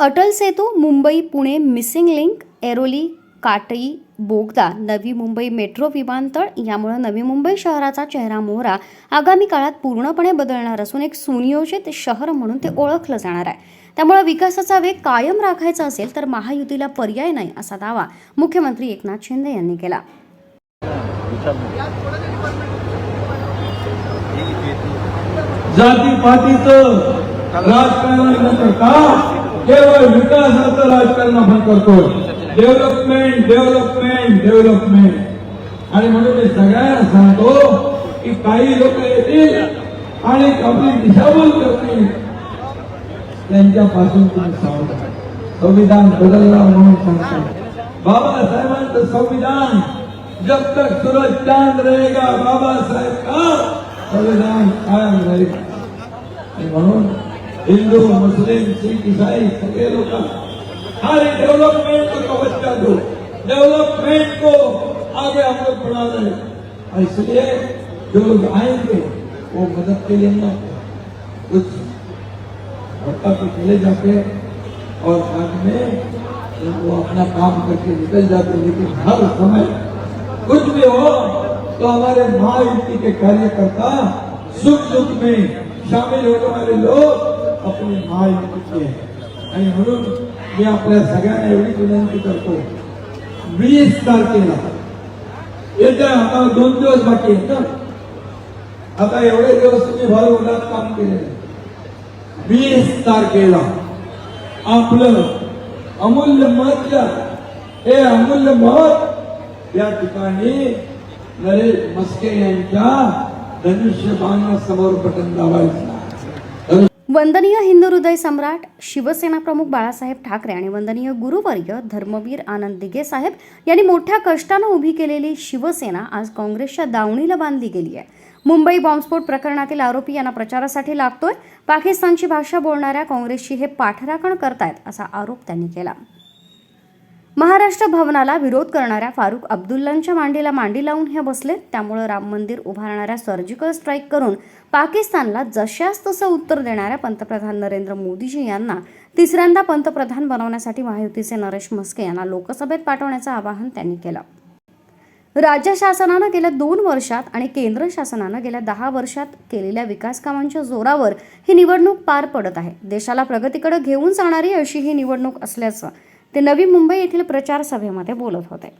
Atal Setu Mumbai Pune missing link Airoli Katai बोगदा Navi Mumbai metro विमानतळ यामुळे नवी मुंबई शहराचा चेहरा मोहरा आगामी काळात पूर्णपणे बदलणार असून एक सुनियोजित शहर म्हणून ते ओळखलं जाणार आहे. त्यामुळे विकासाचा वेग कायम राखायचा असेल तर महायुतीला पर्याय नाही असा दावा मुख्यमंत्री एकनाथ शिंदे यांनी केला. जाती केवळ विकासाचं राजकारण आपण करतो. डेव्हलपमेंट डेव्हलपमेंट डेव्हलपमेंट आणि म्हणून मी सगळ्यांना सांगतो की काही लोक येतील आणि आपली दिशाभूल करतील. त्यांच्यापासून तुम्ही सावध संविधान बदलला म्हणून सांगतो. बाबासाहेबांचं संविधान जब तक सूरज चांद रहेगा बाबासाहेब का? संविधान कायम राहील. आणि म्हणून हिंदू, मुस्लिम, सिख, ईसाई सगळे लोग हर डेवलपमेंट को तवज्जो दो। डेवलपमेंट को आगे हम लोग बढ़ा रहे इसलिए जो लोग आएँगे, वो मदद के लिए ना कुछ भट्टा पे चले जाते और बाद में वो अपना काम करके निकल जाते लेकिन हर समय कुछ भी हो तो हमारे महायुति के कार्यकर्ता सुख दुख में शामिल होने वाले लोग अपने महायुति के हैं आणि म्हणून मी आपल्या सगळ्यांना एवढी विनंती करतो. वीस तारखेला. येत्या आता दोन दिवस बाकी आहेत ना. आता एवढे दिवस तुम्ही भर उन्हात काम केलेलं वीस तारखेला आपलं अमूल्य मत हे अमूल्य मत या ठिकाणी नरेश मस्के यांच्या धनुष्यबाणासमोर पटन दाबायचं. वंदनीय हिंदू हृदय सम्राट शिवसेना प्रमुख बाळासाहेब ठाकरे आणि वंदनीय गुरुवर्य धर्मवीर आनंद दिघे साहेब यांनी मोठ्या कष्टानं उभी केलेली शिवसेना आज काँग्रेसच्या दावणीला बांधली गेली आहे. मुंबई बॉम्बस्फोट प्रकरणातील आरोपी यांना प्रचारासाठी लागतोय. पाकिस्तानची भाषा बोलणाऱ्या काँग्रेसची हे पाठराखण करतायत असा आरोप त्यांनी केला. महाराष्ट्र भवनाला विरोध करणाऱ्या फारुख अब्दुल्लांच्या मांडीला मांडी लावून हे बसले. त्यामुळे राम मंदिर उभारणाऱ्या सर्जिकल स्ट्राईक करून पाकिस्तानला जशास तसं उत्तर देणाऱ्या पंतप्रधान नरेंद्र मोदीजी यांना तिसऱ्यांदा पंतप्रधान बनवण्यासाठी महायुतीचे नरेश म्हस्के यांना लोकसभेत पाठवण्याचं आवाहन त्यांनी केलं. राज्य शासनानं गेल्या दोन वर्षात आणि केंद्र शासनानं गेल्या दहा वर्षात केलेल्या विकास कामांच्या जोरावर ही निवडणूक पार पडत आहे. देशाला प्रगतीकडे घेऊन जाणारी अशी ही निवडणूक असल्याचं ते नवी मुंबई येथील प्रचार सभेमध्ये बोलत होते.